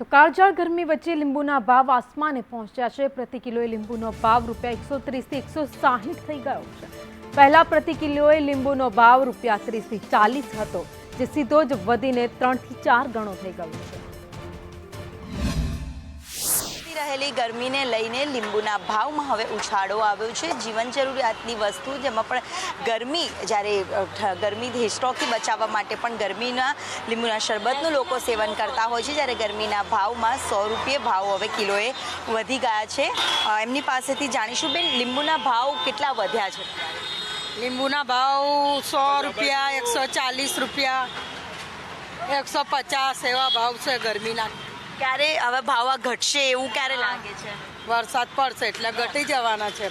તો કાળઝાળ ગરમી વચ્ચે લીંબુના ભાવ આસમાને પહોંચ્યા છે. પ્રતિ કિલોએ લીંબુનો ભાવ રૂપિયા એકસો ત્રીસથી એકસો સાહીઠ થઈ ગયો છે. પહેલા પ્રતિ કિલોએ લીંબુનો ભાવ રૂપિયા ત્રીસથી ચાલીસ હતો, જે સીધો જ વધીને ત્રણથી ચાર ગણો થઈ ગયો છે. રહેલી ગરમીને લઈને લીંબુના ભાવમાં હવે ઉછાળો આવ્યો છે. જીવન જરૂરિયાતની વસ્તુ જેમાં પણ ગરમી, જ્યારે ગરમી હિસ્ટ્રોકથી બચાવવા માટે પણ ગરમીના લીંબુના શરબતનું લોકો સેવન કરતા હોય છે, જ્યારે ગરમીના ભાવમાં સો રૂપિયે ભાવ હવે કિલોએ વધી ગયા છે. એમની પાસેથી જાણીશું બેન, લીંબુના ભાવ કેટલા વધ્યા છે? લીંબુના ભાવ સો રૂપિયા, એકસો ચાલીસ રૂપિયા, એકસો પચાસ એવા ભાવ છે ગરમીના. ક્યારે હવે ભાવ ઘટશે એવું ક્યારે લાગે છે? વરસાદ પડશે એટલે ઘટી જવાના છે.